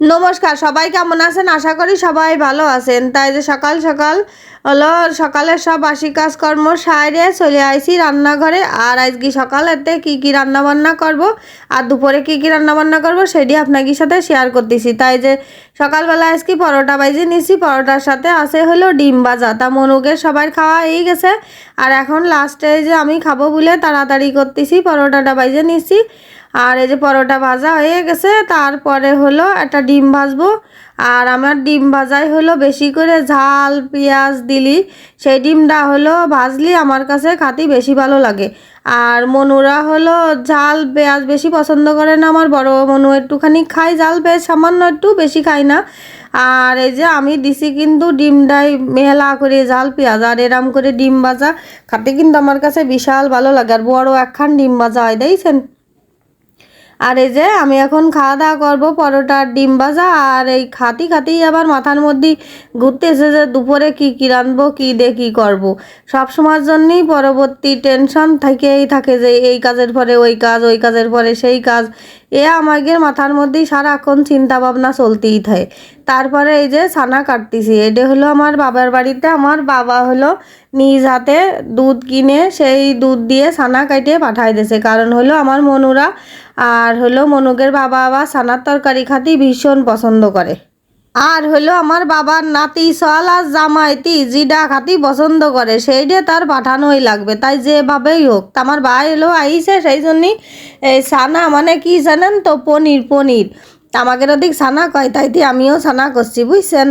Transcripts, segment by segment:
নমস্কার, সবাই কেমন আছেন? আশা করি সবাই ভালো আছেন। তাই যে সকাল সকাল হলো সকালের সব বাসি কাজকর্ম সাইরে চলে আইছি রান্নাঘরে। আর আজকে সকালেতে কি কি রান্না বান্না করব আর দুপুরে কি কি রান্না বান্না করব সেটি আপনাদের সাথে শেয়ার করতেছি। তাই যে সকালবেলা আজকে পরোটা বাইজে নিছি পরোটার সাথে আছে হলো ডিম ভাজা। তা মনুকে সবাই খাওয়া এই গেছে। আর এখন লাস্টে যে আমি খাব বলে তাড়াতাড়ি করতেছি, পরোটাটা বাইজে নিছি আর এই যে পরোটা ভাজা হয়ে গেছে, তারপরে হলো একটা ডিম ভাজবো। আর আমার ডিম ভাজাই হলো বেশি করে ঝাল, পেঁয়াজ, দিলি, সেই ডিমটা হলো ভাজলি আমার কাছে খাতি বেশি ভালো লাগে। আর মনুরা হলো ঝাল, পেঁয়াজ বেশি পছন্দ করে না আমার বড় মনু একটুখানি খাই ঝাল, পেঁয়াজ সামান্য একটু বেশি খাই না। আর এই যে আমি দিছি কিন্তু ডিমটাই মেলা করে ঝাল, পেঁয়াজ আর এরাম করে ডিম ভাজা খাতে কিন্তু আমার কাছে বিশাল ভালো লাগে। আর বড় একখান ডিম ভাজা হয়, দেখছেন? আর এই যে আমি এখন খাওয়া দাওয়া করব পরোটার ডিম ভাজা, আর এই খাতি খাতেই আবার মাথার মধ্যে ঘুরতে এসে যে দুপুরে কি, কী রাঁধবো, কী দিয়ে কী করব। সব সময়ের জন্যই পরবর্তী টেনশন থেকেই থাকে যে এই কাজের পরে ওই কাজ, ওই কাজের পরে সেই কাজ। এ আমাদের মাথার মধ্যেই সারাক্ষণ চিন্তা ভাবনা চলতেই থাকে। তারপরে এই যে ছানা কাটতেছি, এটা হলো আমার বাবার বাড়িতে আমার বাবা হলো নিজ হাতে দুধ কিনে সেই দুধ দিয়ে ছানা কাটিয়ে পাঠাই দিয়েছে। কারণ হলো আমার মনুরা আর হলো মনুকের বাবা আবার ছানার তরকারি খাতেই ভীষণ পছন্দ করে। আর হলো আমার বাবার নাতি সল আর জামাইতি জিডা খাতি পছন্দ করে সেইটা তার পাঠানোই লাগবে, তাই যেভাবেই হোক। আমার ভাই এলো আইসে সেই জন্যই সানা মানে কি জানেন তো? পনির পনির। আমাকে ওদিক সানা কয়, তাইতে আমিও সানা করছি, বুঝছেন?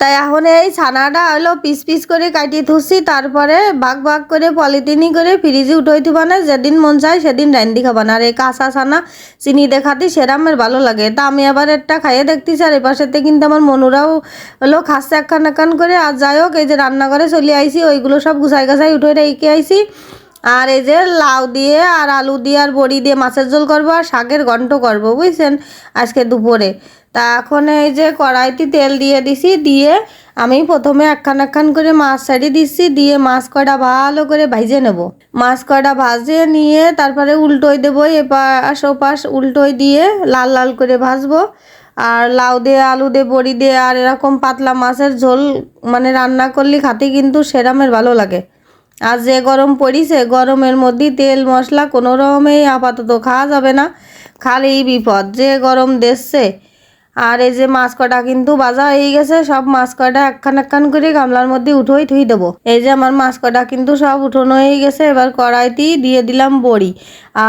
তাই এখন এই ছানাটা হলো পিস পিস করে কাটিয়ে থুসি, তারপরে ভাগ ভাগ করে পলিথিনি করে ফ্রিজে উঠোই থুবা না যেদিন মন চায় সেদিন রান্দি খাবা। না আর এই কাঁচা ছানা চিনি দেখাতে সেরামের ভালো লাগে। তা আমি আবার একটা খাইয়ে দেখতেছি, আর এপাশেতে কিন্তু আমার মনুরাও হলো খাচ্ছে একখান একখান করে। আর যাই হোক, এই যে রান্নাঘরে চলে আইসি ওইগুলো সব গুছাই গাছাই উঠে রেখে আইসি আর এই যে লাউ দিয়ে আর আলু দিয়ে আর বড়ি দিয়ে মাছের ঝোল করব, আর শাকের ঘন্ট করব, বুঝছেন? আজকে দুপুরে। তা এখন এই যে কড়াইতে তেল দিয়ে দিছি, দিয়ে আমি প্রথমে একখান একখান করে মাছ ছাড়িয়ে দিচ্ছি দিয়ে মাছ কয়টা ভালো করে ভাইজে নেব। মাছ কয়টা ভাজে নিয়ে তারপরে উল্টোই দেবো, এপাশ ওপাশ উল্টোই দিয়ে লাল লাল করে ভাজবো। আর লাউ দিয়ে, আলু দিয়ে, বড়ি দিয়ে আর এরকম পাতলা মাছের ঝোল মানে রান্না করলে খাতে কিন্তু সেরামের ভালো লাগে। আর যে গরম পড়িছে, গরমের মধ্যে তেল, মশলা কোনো রকমেই আপাতত খাওয়া যাবে না। খালি বিপদ, যে গরম দেখছে আর এই যে মাছ কটা কিন্তু বাজা হয়ে গেছে, সব মাছ কটা একখান একখান করে গামলার মধ্যে উঠোই থুই দেবো। এই যে আমার মাছ কটা কিন্তু সব উঠোনো হয়ে গেছে, এবার কড়াইতেই দিয়ে দিলাম বড়ি।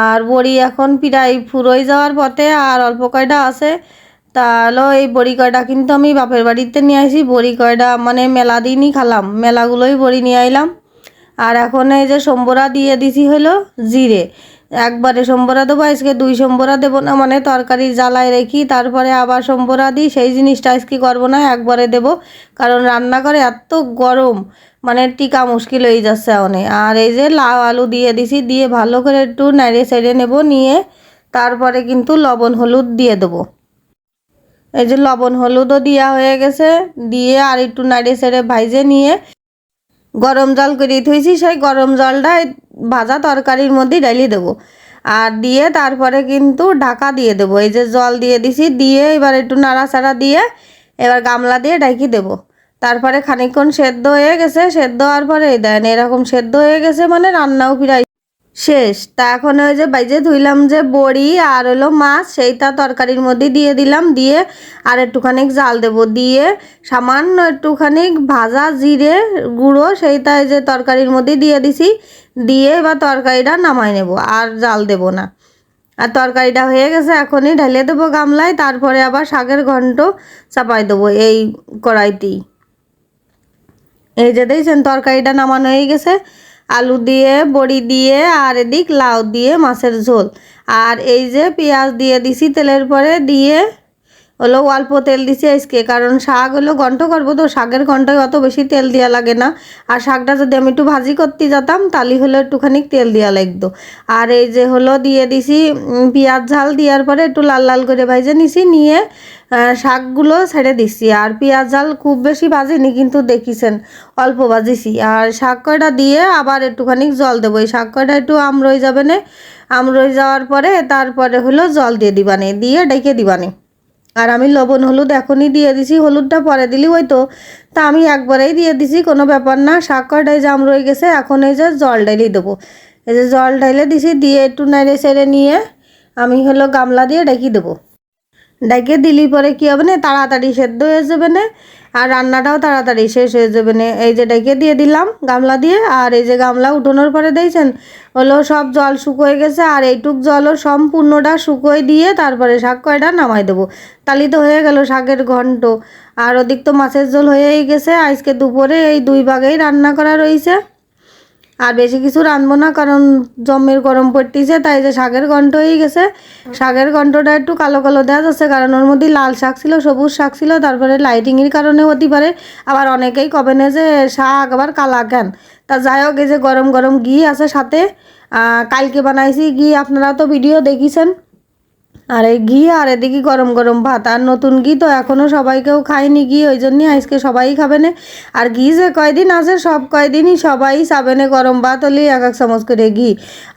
আর বড়ি এখন প্রায় ফুরোই যাওয়ার পথে আর অল্প কয়টা আছে, তাহলে এই বড়ি কয়টা কিন্তু আমি বাপের বাড়িতে নিয়ে আসি। বড়ি কয়টা মানে মেলা দিনই খালাম, মেলাগুলোই বড়ি নিয়ে আইলাম। আর এখন এই যে সম্বরা দিয়ে দিছি হলো জিরে। একবারে সম্বরা দেবো, আজকে দুই সম্বরা দেবো না মানে তরকারি জ্বালায় রেখি, তারপরে আবার সম্বরা দিই, সেই জিনিসটা আজকে করব না, একবারে দেব। কারণ রান্নাঘরে এত গরম মানে টিকা মুশকিল হয়ে যাচ্ছে অনেক আর এই যে লাউ আলু দিয়ে দিছি, দিয়ে ভালো করে একটু নাড়িয়ে সাইড়ে নেব, নিয়ে তারপরে কিন্তু লবণ হলুদ দিয়ে দেবো। এই যে লবণ হলুদও দেওয়া হয়ে গেছে, দিয়ে আর একটু নাড়িয়ে সেড়ে ভাইজে নিয়ে গরম জল করে থুইছি, সেই গরম জলটা ভাজা তরকারির মধ্যে ডালিয়ে দেবো। আর দিয়ে তারপরে কিন্তু ঢাকা দিয়ে দেবো। এই যে জল দিয়ে দিছি, দিয়ে এবার একটু নাড়াচাড়া দিয়ে এবার গামলা দিয়ে ডাকি দেবো। তারপরে খানিকক্ষণ সেদ্ধ হয়ে গেছে, সেদ্ধ হওয়ার পরে দেন, এরকম সেদ্ধ হয়ে গেছে মানে রান্নাও প্রায় শেষ। তা এখন ওই যে বাইজে ধুইলাম যে বড়ি আর হলো মাছ, সেইটা তরকারির মধ্যে দিয়ে দিলাম। দিয়ে আর একটুখানি জাল দেব। দিয়ে সামান্য একটুখানি ভাজা জিরে গুঁড়ো, সেইটা যে তরকারির মধ্যে দিয়ে দিছি। দিয়ে এবার তরকারিটা নামাই নেব, আর জাল দেব না। আর তরকারিটা হয়ে গেছে, এখনই ঢেলে দেবো গামলায়। তারপরে আবার শাকের ঘন্ট চাপাই দেবো এই কড়াইতেই। এই যে দেখছেন, তরকারিটা নামানো হয়ে গেছে। আলু দিয়ে, বড়ি দিয়ে আর এদিক লাউ দিয়ে মাছের ঝোল। আর এই যে পেঁয়াজ দিয়ে দিছি তেলের পরে দিয়ে হলো অল্প তেল দিছি আজকে, কারণ শাক হলো ঘন্ট করব তো, শাকের ঘন্টায় অত বেশি তেল দেওয়া লাগে না। আর শাকটা যদি আমি একটু ভাজি করতে যেতাম, তাহলে হলো একটুখানি তেল দেওয়া লাগতো। আর এই যে হলো দিয়ে দিছি পেঁয়াজ ঝাল দেওয়ার পরে একটু লাল লাল করে ভাজে নিছি, নিয়ে শাকগুলো ছেড়ে দিছি। আর পেঁয়াজ ঝাল খুব বেশি ভাজিনি, কিন্তু দেখিছেন, অল্প ভাজিছি। আর শাক কয়টা দিয়ে আবার একটুখানি জল দেবো। এই শাক কয়টা একটু আমরই যাবে না? আমরই যাওয়ার পরে তারপরে হলো জল দিয়ে দিবানে, দিয়ে ডেকে দিবানে। আর আমি লবণ, হলুদ এখনই দিয়ে দিছি, হলুদটা পরে দিলি ওই তো। তা আমি একবারেই দিয়ে দিছি, কোনো ব্যাপার না, শাক কয়টায় জাম রয়ে গেছে, এখন এই যে জল ডাইলেই দেবো। এই যে জল ডাইলে দিছি, দিয়ে একটু নেড়ে সেড়ে নিয়ে আমি হলো গামলা দিয়ে ডেকে দেবো। ডেকে দিলি পরে কী হবে না, তাড়াতাড়ি সেদ্ধ হয়ে যাবে না, আর রান্নাটাও তাড়াতাড়ি শেষ হয়ে যাবে না। এই যে ডেকে দিয়ে দিলাম গামলা দিয়ে, আর এই যে গামলা উঠানোর পরে দিয়েছেন হলো সব জল শুকোয় গেছে, আর এইটুক জলও সম্পূর্ণটা শুকোয় দিয়ে তারপরে শাক কয়টা নামাই দেবো। তালি তো হয়ে গেল শাকের ঘন্ট, আর ওদিক তো মাছের ঝোল হয়েই গেছে, আজকে দুপুরে এই দুই ভাগেই রান্না করা রয়েছে। আর বেশি কিছু রাঁধবো না, কারণ জমের গরম পড়তেছে, তাই যে শাকের ঘন্ট হয়ে গেছে। শাকের ঘন্টটা একটু কালো কালো দেওয়া যাচ্ছে, কারণ ওর মধ্যে লাল শাক ছিল, সবুজ শাক ছিল, তারপরে লাইটিংয়ের কারণে হতে পারে। আবার অনেকেই কবে না যে শাক, আবার কালা কেন। তা যাই হোক, এই যে গরম গরম ঘি আছে সাথে কালকে বানাইছি ঘি, আপনারা তো ভিডিও দেখিছেন। আর এই ঘি আর এদিকে গরম গরম ভাত। আর নতুন ঘি তো এখনও সবাই কেউ খায়নি ঘি, ওই জন্যই আজকে সবাই খাবে না। আর ঘি যে কয়দিন আছে, সব কয়দিনই সবাই সাবেনে গরম ভাত হলেই এক এক চামচ করে ঘি।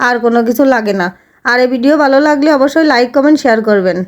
আর কোনো কিছু লাগে না। আর এই ভিডিও ভালো লাগলে অবশ্যই লাইক কমেন্ট শেয়ার করবেন।